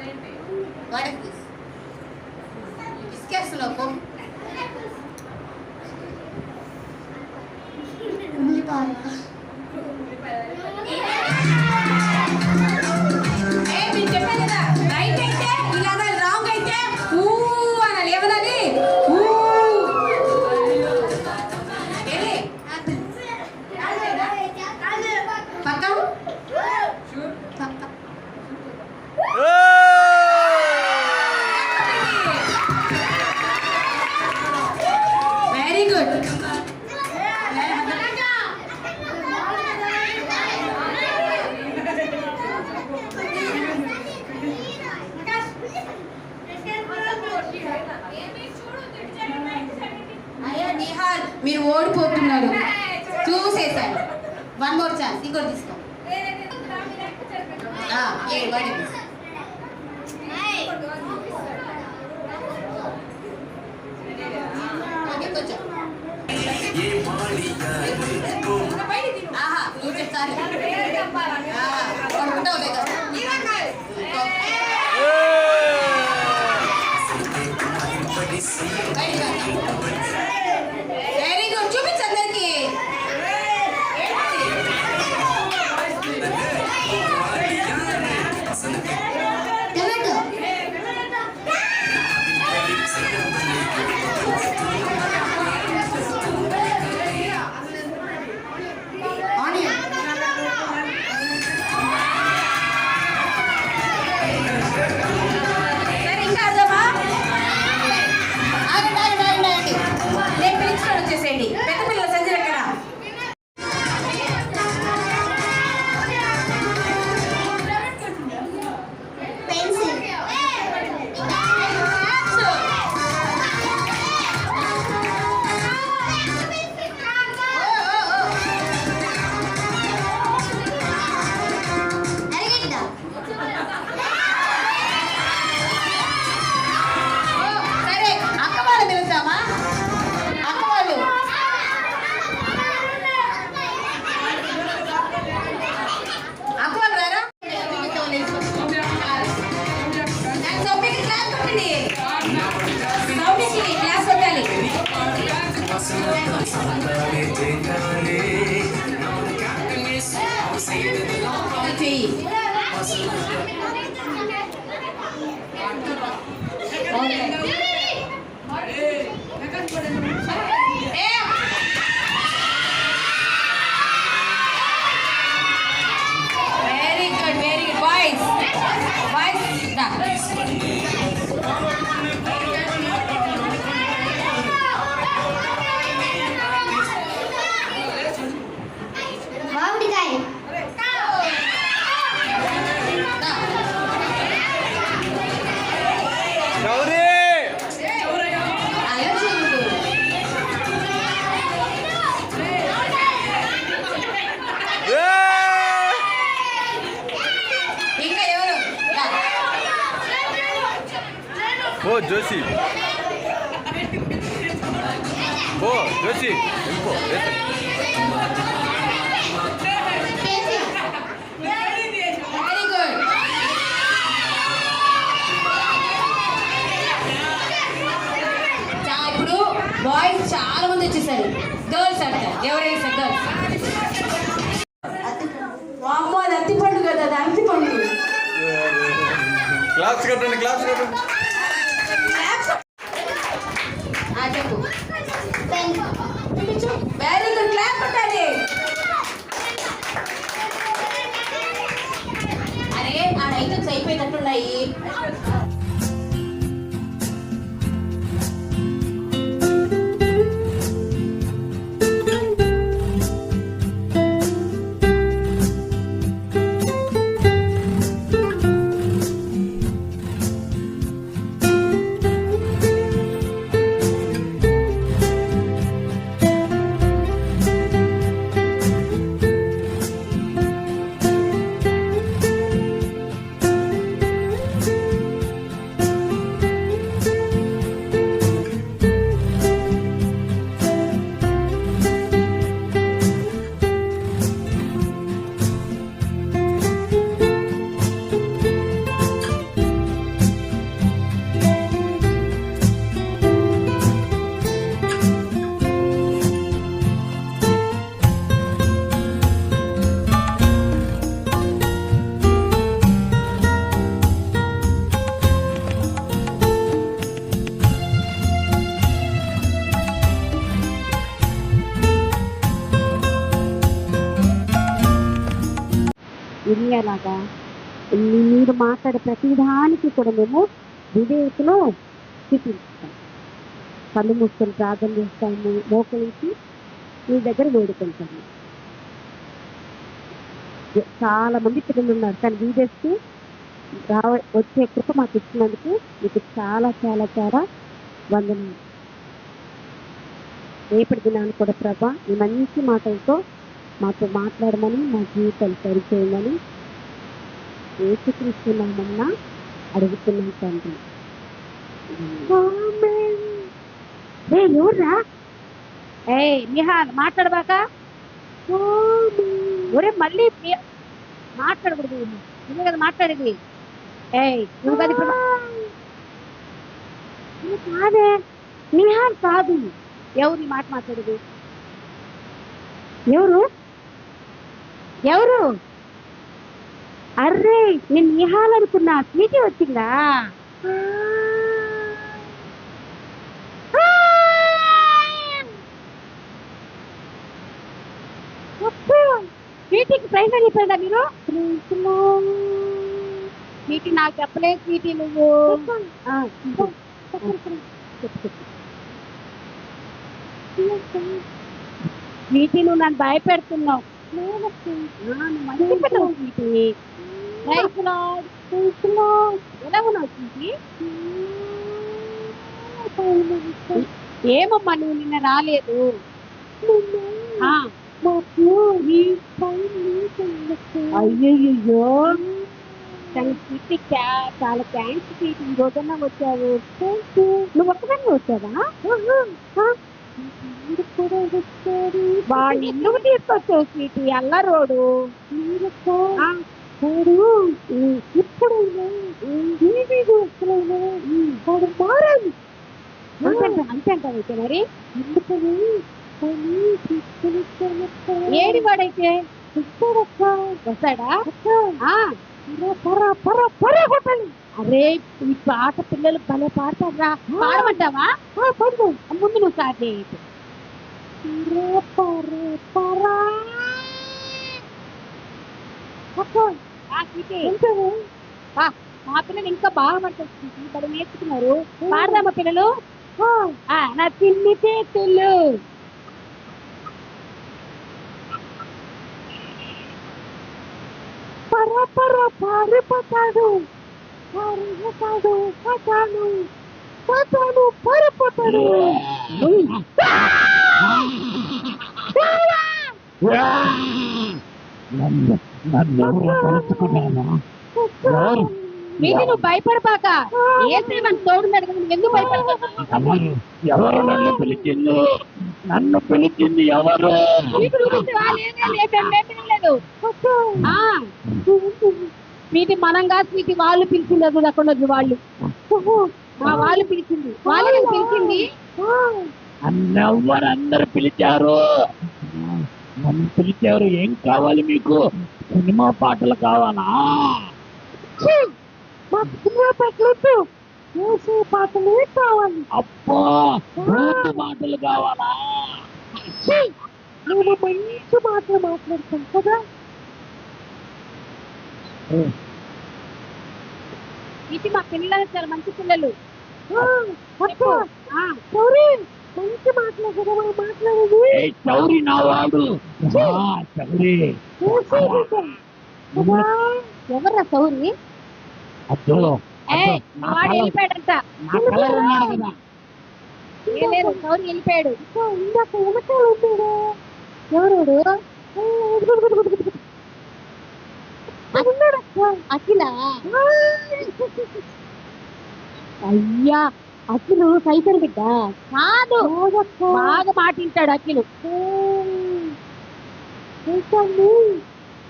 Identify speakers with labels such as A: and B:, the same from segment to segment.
A: What
B: is this? Discuss lokum. Only మీరు ఓడిపోతున్నారు. చూసేసారు వన్ మోర్ ఛాన్స్ ఇంకోటి తీసుకో. ఆహా నువ్వు చెప్తాను తీసుకో ఇప్పుడు బాయ్స్ చాలా మంది
C: వచ్చేసారు. గర్ల్స్ అంటారు ఎవరైనా సార్
D: గర్ల్స్
E: అమ్మ అత్తి పండు కదా అది అత్తి పండు.
B: క్లాస్ కట్టండి క్లాస్ కట్టండి.
F: వినేలాగా మీరు మాట్లాడే ప్రతిదానికి కూడా మేము విధేయతలో చూపిస్తాం కళ్ళు మూసుకొని ప్రార్థన చేస్తాము మోకరించి మీ దగ్గర వేడుకుంటాము. చాలా మంది పిల్లలు ఉన్నారు కానీ వీడియోస్కి రావ వచ్చే కృప మాకు ఇచ్చినందుకు మీకు చాలా చాలా చాలా వందనం రేపటి దినాన్ని కూడా ప్రభా ఈ మంచి మాటలతో మాతో మాట్లాడమని మా జీవితాలు సరిచేయమని ఏసుక్రీస్తున్నామన్నా అడుగుతున్నాం తండ్రి. ఏ ఎవర్రా? ఏ మాట్లాడబాక. ఒరే మళ్ళీ మాట్లాడకూడదు. నువ్వు కదా మాట్లాడేది. ఏయ్ నువ్వు కదా ఇప్పుడు కాదే? నిహాల్ కాదు. ఎవరు మాట మాట్లాడేది? ఎవరు? ఎవరు? అర్రే నేను నిహాలనుకున్నా. స్వీటీ వచ్చిందా? స్వీటీకి ప్రైజ్ అని చెప్పారా మీరు? స్వీటీ నాకు చెప్పలేదు స్వీటీ నువ్వు. స్వీటీ నువ్వు నన్ను భయపెడుతున్నావు. ఎలా ఉన్నావు ఏమమ్మా నువ్వు నిన్న రాలేదు. అయ్యయ్యో స్వీటీ క్యా- చాలా థ్యాంక్స్ స్వీటీ ఈ రోజన్నా వచ్చావు. నువ్వు ఒక్కదాన్ని వచ్చావా? వాడిని ఎందుకు స్వీటీ అల్లరోడు? ఆ. ఇప్పుడు వాడు మారాలి అంతే మరి. ఏడి వాడైతే? వస్తాడా. అరే ఈ పాట పిల్లలు భలే పాడతారా పాడమంటావా? పడు ముందు నువ్వు స్టార్ట్ చేయి ఆ, స్వీటీ. ఆ, మా పిల్లలు ఇంకా బాగా పడుతుంది ఇక్కడ నేర్చుకున్నారు. పాడదామా పిల్లలు? నా చిన్ని చేతులు. పర పర పారిపోతాడు. పారిపోతాడు పతాను పతాను పారిపోతాడు నువ్వు భయపడబాక. ఏసే మన నువ్వు ఎందుకు భయపడతావు?
G: ఎవరు నన్ను పిలిచింది? నన్ను పిలిచింది ఎవరు?
F: లేదే లేదు ఆ. వీటి మనంగా వీటి వాళ్ళు పిలిచింది ఉన్నది వాళ్ళు. ఆ వాళ్ళు పిలిచింది వాళ్ళు పిలిచింది?
G: నన్నెవ్వరు అందరు పిలిచారు. నన్ను పిలిచారు ఏం కావాలి మీకు?
H: సినిమా పాటలు కావాలా!
I: మాకు సినిమా పాటలు వేసే పాటలే కావాలి.
H: అబ్బా పాటలు కావాలా!
I: మేము మంచి మాటలు మాట్లాడతాం కదా?
F: ఇది మా పిల్లలు చాలా మంచి పిల్లలు.
I: గౌరీ, మంచి మాటలు కదా మనం మాట్లాడేది?
H: ఏ చౌరి నా వాడు? చౌరి.
I: వేసే పాట. కదా?
F: వెళ్ళిపోయాడు.
I: ఇందాక వెనకాల ఎవరోడు.
F: అఖిల? అయ్యా అఖిలు సైతం బిడ్డ. కాదు. బాగా మాటింటాడు అఖిలు.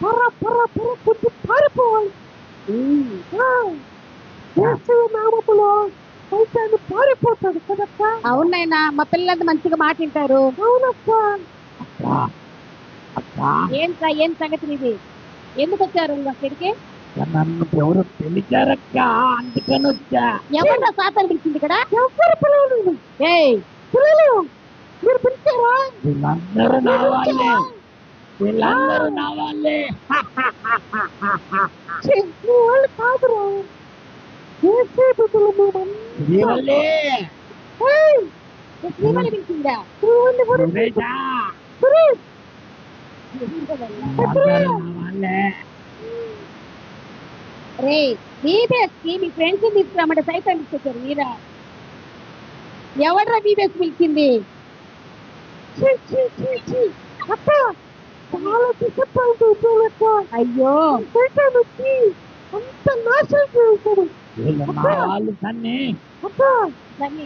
I: పర్ర పర్ర పర్ర కొద్ది పారిపోవాలి. పారిపోతాడు కదక్క?
F: అవునైనా మా పిల్లలంతా మంచిగా మాటింటారు.
I: అవునక్క.
H: అక్క అక్క.
F: ఏం సంగతి ఇది ఎందుకు వచ్చారు అక్కడికి?
H: నన్ను ఎవరు పిలిచారక్క? అందుకని వచ్చా.
F: ఎవరు సాతాను పిలిచింది ఇక్కడ?
I: ఎవరు పిల్లలు
F: ఏయ్.
I: పిల్లలు మీరు పిలిచారా?
H: వీళ్ళందరూ నా వాళ్ళే. వీళ్ళందరూ నా వాళ్ళే.
I: వాళ్ళు కాదురా.
F: రే బీబీఎస్కి మీ ఫ్రెండ్స్ తీసుకురామంటే సైతం తీసుకొచ్చారు మీరా ఎవడ్రా బీబీఎస్ పిలిచింది అయ్యో.
I: అంత నాశనం చేశాడు.
H: వీళ్ళు నా వాళ్ళు సన్ని
I: అక్క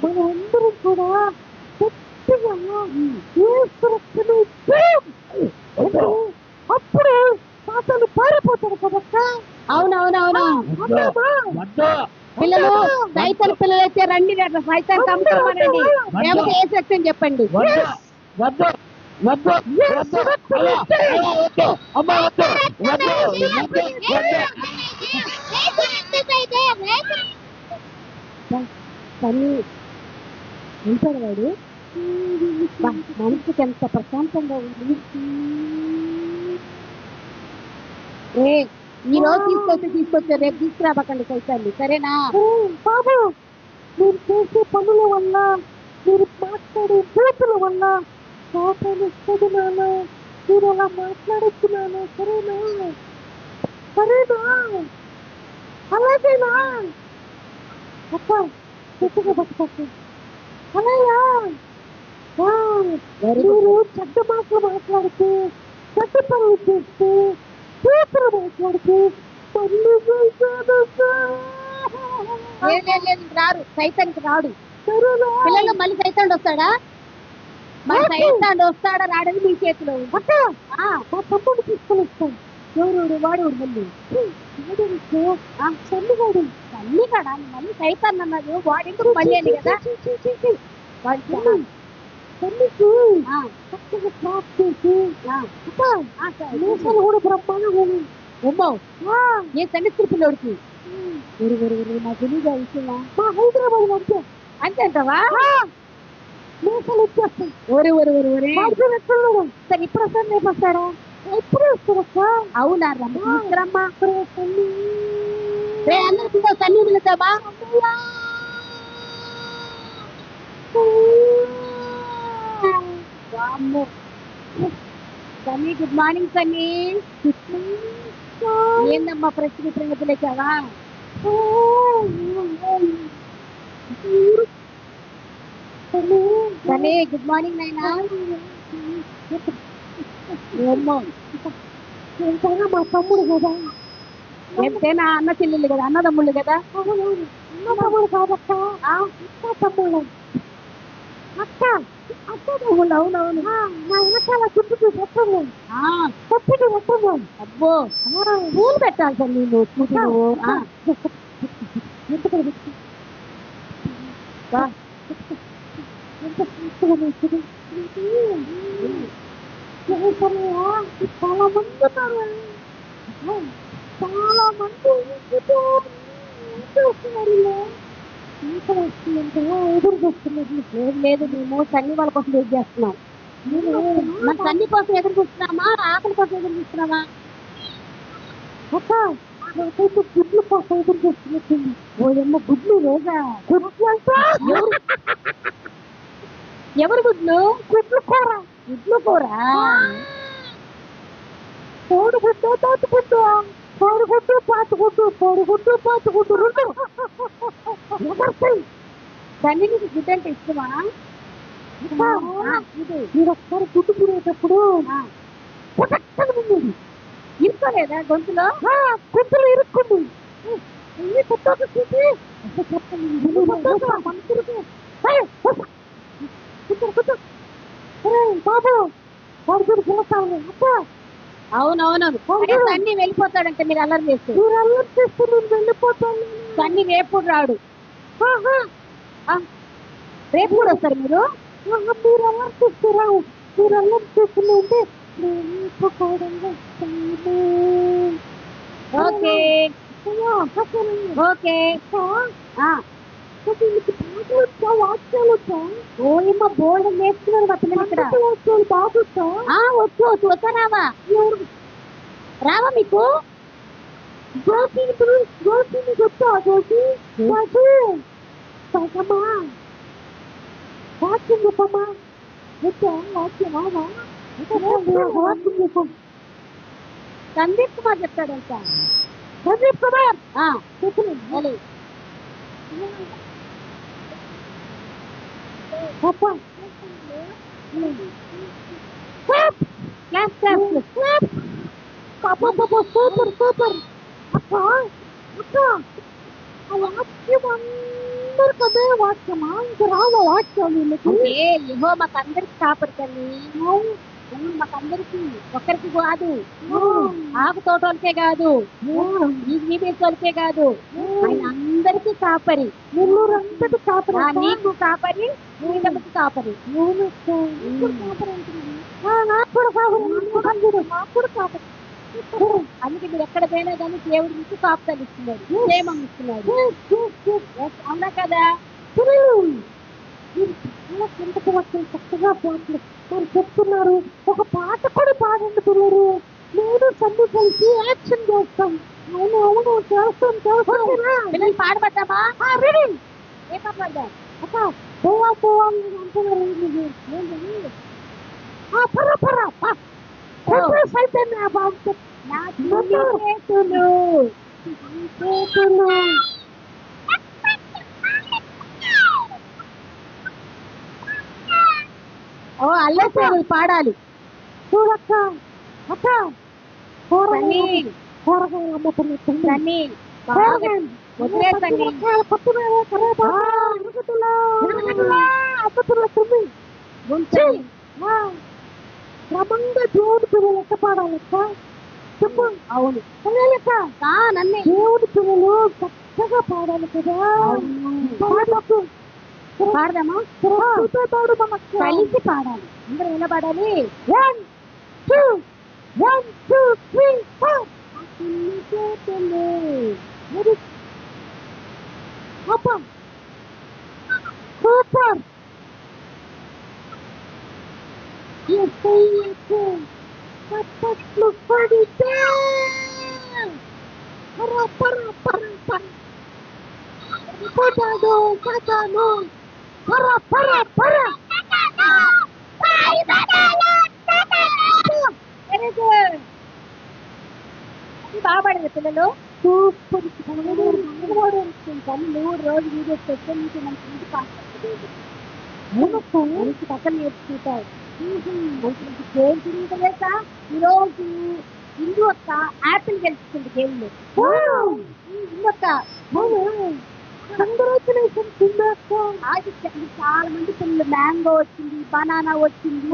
I: మన అందరం కూడా గట్టిగా అప్పుడు సాతాను పారిపోతాడు కదక్క?
F: అవునవునవును. పిల్లలు సైతాన్ పిల్లలు అయితే రండి సైతాన్ చంపుతామనండి లేకపోతే ఏ సెక్షన్ చెప్పండి.
H: వద్దు. వద్దు. వద్దు. వద్దు. అయ్యా, అయ్యా, వద్దు. అమ్మ వద్దు. వద్దు. వద్దు. వద్దు
I: కానీ ఉంటాడు వాడు మనసుకి ఎంత ప్రశాంతంగా ఉంది.
F: ఏ ఈ రోజు తీసుకొచ్చి తీసుకొచ్చారు రేపు తీసుకురాబకండి సైతాన్ని. సరేనా?
I: బాబు మీరు చేసే పనుల వల్ల మీరు మాట్లాడే బూతుల వల్ల కోపాలు వస్తుంది నాన్న మీరు అలా మాట్లాడొచ్చు నాన్న. సరేనా? సరేనా? అలాగేనా అక్క పట్టుకోండి అలాగా ఆ, మీరు చెడ్డ మాటలు మాట్లాడితే చెడ్డ పనులు చేస్తే బూతులు మాట్లాడితే
F: రారు. సైతానికి రాడు. పిల్లలు మళ్ళీ సైతాన్ వస్తాడా? మరి సైతాన్ వస్తాడా? రాడని మీ చేతిలో
I: అక్క
F: ఆ,
I: మా తమ్ముడు తీసుకొని వస్తాను. ఎవరోడు? వాడోడు మళ్ళీ? వాడోడు ఆ చల్లిగాడు
F: తల్లి కదా మళ్ళీ సైతాన్ అన్నారు వాడెందుకు మళ్ళీ అని కదా? వాడు చాలా-
I: తల్లికి
F: ఆ,
I: చక్కగా క్లాస్ చేసి
F: ఆ,
I: అక్క
F: ఆ, సరే.
I: మీసాలు కూడా బ్రహ్మాండంగా ఉన్నాయి.
F: ఉమ్మో.
I: ఆ,
F: ఏ సంగతి పిల్లోడికి ఒరు ఒరు ఒరు నాకు తెలియదు ఆ విషయం?
I: మా హైదరాబాద్ అంతే.
F: అంతే అంటావా?
I: మీసాలు వచ్చేస్తాయి
F: ఒరే ఒరే ఒరే ఒరే.
I: వాడితో ఎక్కడున్నాడు సరే ఇప్పుడు వస్తాను రేపు వస్తాడా ఎప్పుడు వస్తాడక్క
F: అవునా రమ్మ తీసుకురమ్మా రే తల్లి పిలుతామా వామ్మో. సన్నీ గుడ్ మార్నింగ్ సన్నీ ఏందమ్మా ప్రశ్న ప్రగతి లేచావా సన్నీ గుడ్ మార్నింగ్ నాయనా. ఏమో
I: ఎంతైనా మా తమ్ముడు కదా.
F: ఎంతైనా అన్న చెల్లెళ్ళు కదా అన్నదమ్ముళ్ళు కదా.
I: అన్న తమ్ముడు కాదక్క. ఆ, అక్క తమ్ముడు. అక్క అక్క తమ్ముడు. అవునవును. మా వెనకాల చుట్టూ పెట్టండి
F: ఆ,
I: కొట్టుకు పెట్టండి
F: అబ్బో. పూలు పెట్టాలి సార్ నేను నువ్వు. వా.
I: ఎంత చాలా మంది ఉన్నారు చాలా మంది వస్తున్నారు ఇంకా వస్తుందంటే ఎదురు లేదు లేదు మేము సన్ని వాళ్ళ కోసం వెయిట్ చేస్తున్నాం మన సన్ని కోసం ఎదురు చూస్తున్నామా ఆకలి కోసం ఎదురు చూస్తున్నామా అక్క నాకైతే గుడ్లు కోసం ఎదురు చూస్తున్నట్టుంది ఓ ఎమ్మ గుడ్లు లేదా గుడ్లు? ఎవరు గుడ్లు? గుడ్లు కూర. గుడ్లు కూర కోడిగుడ్డు తాతుగుడ్డు కోడిగుడ్డు పాతుగుడ్డు కోడిగుడ్డు పాతుగుడ్డు రెండు. ఎవరికై దాన్ని నీకు గుడ్డు అంటే ఇష్టమా? మీరు ఒకసారి గుడ్డు తినేటప్పుడు పుటక్కన ఉంది ఇరుకోలేదా గొంతులో? గొంతులో ఇరుక్కుంది పుట్టక కూర్చో కూర్చో బాబు వాడు చూడు పిల్లకాయలు అబ్బా అవునవునవును సన్ని వెళ్ళిపోతాడంటే మీరు అల్లరి చేస్తే. మీరు అల్లరి చేస్తే నేను వెళ్ళిపోతాను సన్ని రేపు రాడు. రేపు కూడా వస్తారు మీరు? మీరు అల్లరి చేస్తే రావు మీరు అల్లరి చేస్తూనే ఉంటే ఓకే. ఓకే ఓయమ్మ బోల్డ్ నేర్చుకున్నారు మా పిల్లలు ఇక్కడ ఆ, వచ్చు వచ్చు వస్తారావా రావా మీకు గోపిని గోపిని వచ్చా గోపి గోపి పదమా వాక్యం చెప్పమ్మా వచ్చా వాక్యం రావా వాక్యం చెప్పు సందీప్ కుమార్ చెప్తాడంట సందీప్ కుమార్ చెప్పు Papa. Stop! Clap, clap, clap. Papa, papa, super, super. అక్క అక్క ఆ వాక్యం అందరికదే వాక్యమా ఇంకా రావా వాక్యం వీళ్ళకి ఏ ఇహో మాకు అందరికి కాపడతాను ఒక్కరికి కాదు. ఆకు తోటోళ్ళకే కాదు. ఈ కాదు. ఆయన అందరికీ కాపరి. అంతటి కాపరి నీకు కాపరి కాపరి. నాకు కూడా కాపరి నాకు కూడా కాపరి. అందుకే మీరు ఎక్కడ పోయినా కానీ దేవుడి నుంచి కాపుతాలు ఇస్తున్నాడు ఇస్తున్నాడు అవునా కదా? చాలా చక్కగా వారు చెప్తున్నారు. ఒక పాట కూడా పాడండి పిల్లలు నేను సంధి కలిసి యాక్షన్ చేస్తాం. అవును అవును చేస్తాం చేస్తాం. పిల్లలు రెడీ. ఏ పాట పాడదాం అక్క పోవా పోవా మీరు అంటున్నారు ఆ అయితే నా బాబు నా చేతులు చేతులు ఓ అల్లసేరు పాడాలి. చూడక్క అక్క. కూరగాయలు కూరగాయలు అమ్ముతున్నట్టు వదిలేసండి క్రమంగా దేవుడి పిల్లలు ఎక్క పాడాలక్క చెప్పు. అవును. పిల్లలక్క నన్ను. దేవుడి పిల్లలు చక్కగా పాడాలి కదా. పాడదామా పాడు కలిసి పాడాలి అందరూ ఎలా పాడాలి one two one two three four super super చప్పట్లు పడితే పర పర పర పర పోతాడు పోతాను పర పర పర. వెరీ గుడ్ బాగా పాడారు పిల్లలు. సూపర్ నువ్వు రోజు వీడియో పెట్టే నుంచి మంచి కథలు నేర్చుకుంటావు మంచి మంచి గేమ్ తిరుగుతా ఈరోజు ఇందు ఒక్క యాపిల్ గెలుచుకుంది గేమ్లో ఇంకొక కంగ్రాచులేషన్స్ ఆదిత్యండి చాలా మంది పిల్లలు. మ్యాంగో వచ్చింది బనానా వచ్చింది.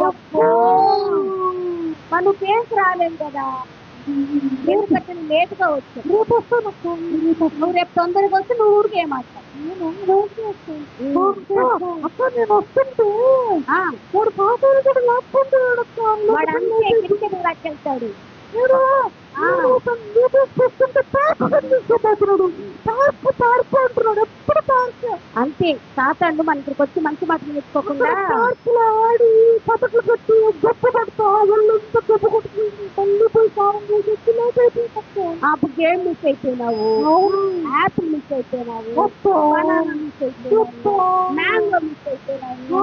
I: మన కేసు రాలేదు కదా. దేవుడు కట్టిన లేట్గా వచ్చావు. రేపు వస్తాను నువ్వు. రేపు తొందరగా వస్తే నువ్వు ఊరికి ఏమాడతావు అక్క నేను వస్తుంటే వాడు పాపాలు కూడా లాక్కుంటున్నాడు వాడు అంతే క్రికెట్ లాక్కెళ్తాడు
F: అంతే. తాతాళ్ళు మన ఇక్కడికి వచ్చి మంచి మాటలు నేర్చుకోకుండా
I: ఆడి పథకలు కట్టి గొప్ప పడతా ఒళ్ళంతా గొప్ప కొట్టుకుంది మళ్ళీ పోయి సారం చేసి
F: అప్పుడు గేమ్ మిస్ అయిపోయినావు. యాపిల్ మిస్ అయిపోయినావు. బనానా మిస్ అయిపోయినావు. మ్యాంగో మిస్ అయిపోయినావు.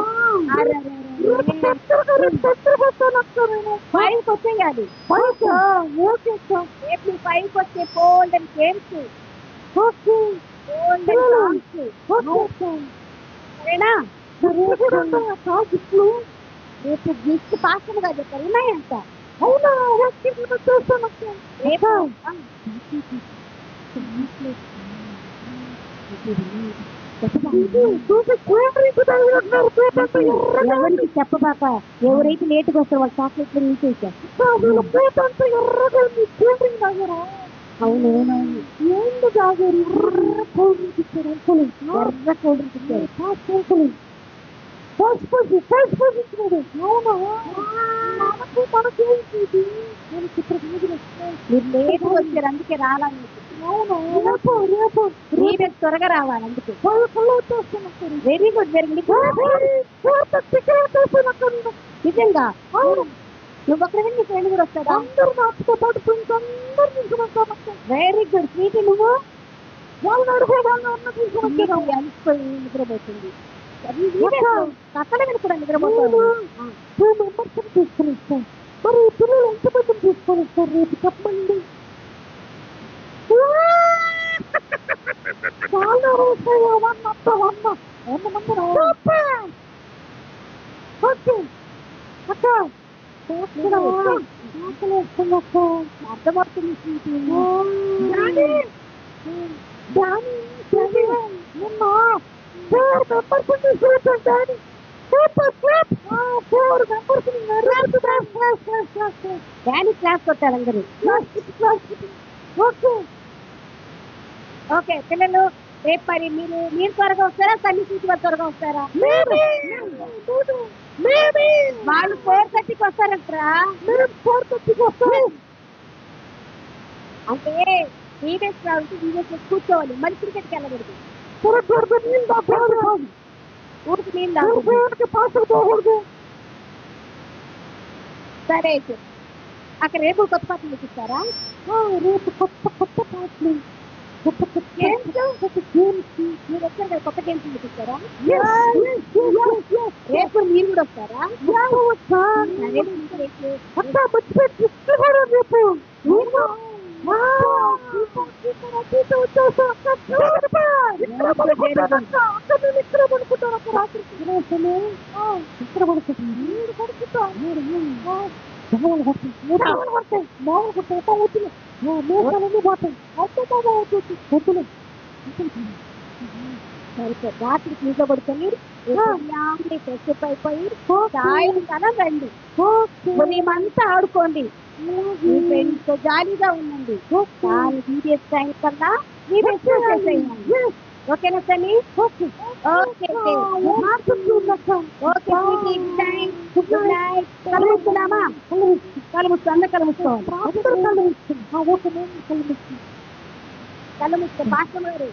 F: ఫైవ్ వచ్చేయాలి. రేపు ఫైవ్ వచ్చే గోల్డెన్ గేమ్స్ గోల్డెన్ సాంగ్స్ రేపు గిఫ్ట్ పాస్టర్ చెప్పారు ఉన్నాయంట
I: అవునా
F: రేపు ఎవరికి చెప్పబాక ఎవరైతే లేటుగా వస్తారో వాళ్ళ చాక్లెట్లు
I: ఏంటి తాగారు ఎర్ర ఇచ్చారు
F: ఎర్ర ఇచ్చారు
I: ఇచ్చినాడు అవునా? మనకు మనకేంటి నేను చిత్రకారుడు
F: మీరు లేటుగా వచ్చారు అందుకే రాలని
I: అవును? రేపు రేపు.
F: రేపు త్వరగా రావాలి అందుకే.
I: పలుకులు వచ్చేస్తున్నారు
F: వెరీ గుడ్ వెరీ గుడ్ నిజంగా. నువ్వు ఒక్కడే నీ ఫ్రెండ్ కూడా వస్తాడా
I: అందరూ నాతో పాటు ఫ్రెండ్స్ అందరూ తీసుకున్నాను
F: వెరీ గుడ్ స్వీటీ నువ్వు?
I: వాళ్ళని అడుగు వాళ్ళని అన్న తీసుకున్నాను
F: నీకు అలసిపోయి నిద్రపోతుంది. అక్కడ కూడా నిద్రపోతుంది
I: టూ మెంబర్స్ తీసుకుని ఇస్తాం మరి ఈ పిల్లలు ఎంతమంది తీసుకొని ఇస్తారు రేపు చెప్పండి? చాలా రోజులు వన్ అత్త వన్ వంద మంది ఓకే. అక్క.
F: అర్థమవుతుంది స్వీటీ.
I: డాడీ. Daddy daddy. నిన్న ఫోర్ మెంబర్స్ తీసుకొచ్చాను daddy. Super clap four. Members class
F: daddy కొట్టారు అందరూ.
I: ఓకే.
F: ఓకే పిల్లలు రేపు మరి మీరు మీరు త్వరగా వస్తారా? తల్లి వాళ్ళు త్వరగా వస్తారా? వాళ్ళు ఫోర్ థర్టీకి వస్తారంటరా.
I: ఫోర్ థర్టీకి
F: అంటే టీవీఎస్ రావాలి టీవీఎస్ కూర్చోవాలి. మళ్ళీ క్రికెట్కి వెళ్ళకూడదు. ఊరికి నీళ్ళు తాగకూడదు. సరే అయితే. అక్కడ రేపు కొత్త పాటలు చూపిస్తారా
I: రేపు కొత్త కొత్త పాటలు. కొత్త కొత్త
F: గేమ్స్ మీరు వచ్చారు కదా కొత్త గేమ్స్ చూపిస్తారా మామూలు కూడా వస్తారా
I: రావచ్చా?
F: సరే రేపు
I: అక్క మర్చిపోయి పోతాయి. వద్దులే.
F: సరే రాత్రికి ఇంట్లో పడుకొని ఫ్రెష్ అయిపోయి సాయంకాలం రండి. ఉదయమంతా ఆడుకోండి. మీ జాలీగా ఉండండి. దాని టైం చేసేయండి ఓకేనా సని ఓకే. ఓకే కలుగుతున్నామా కలుగుతూ అందరు కలుగుతాం కళ్ళు ముస్తే భాష గారు.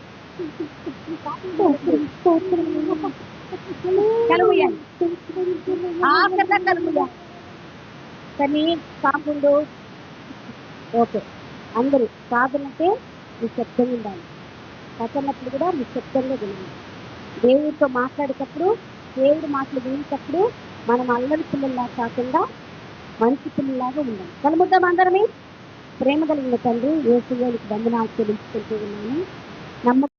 F: కలుగుయాలి కానీ కాకుండా ఓకే అందరూ సాధనంటే నిశ్శబ్దంగా ఉండాలి. పచ్చనప్పుడు కూడా నిశ్శబ్దంగా వినాలి దేవుడితో మాట్లాడేటప్పుడు దేవుడు మాటలు వినేటప్పుడు మనం అల్లరి పిల్లల్లా కాకుండా మంచి పిల్లలాగా ఉండాలి. కలుముద్దాం అందరమే ప్రేమ కలిగిన తండ్రి ఏ సుగానికి బంధనాలు చెల్లించుకుంటూ ఉన్నాను. నమ్మకం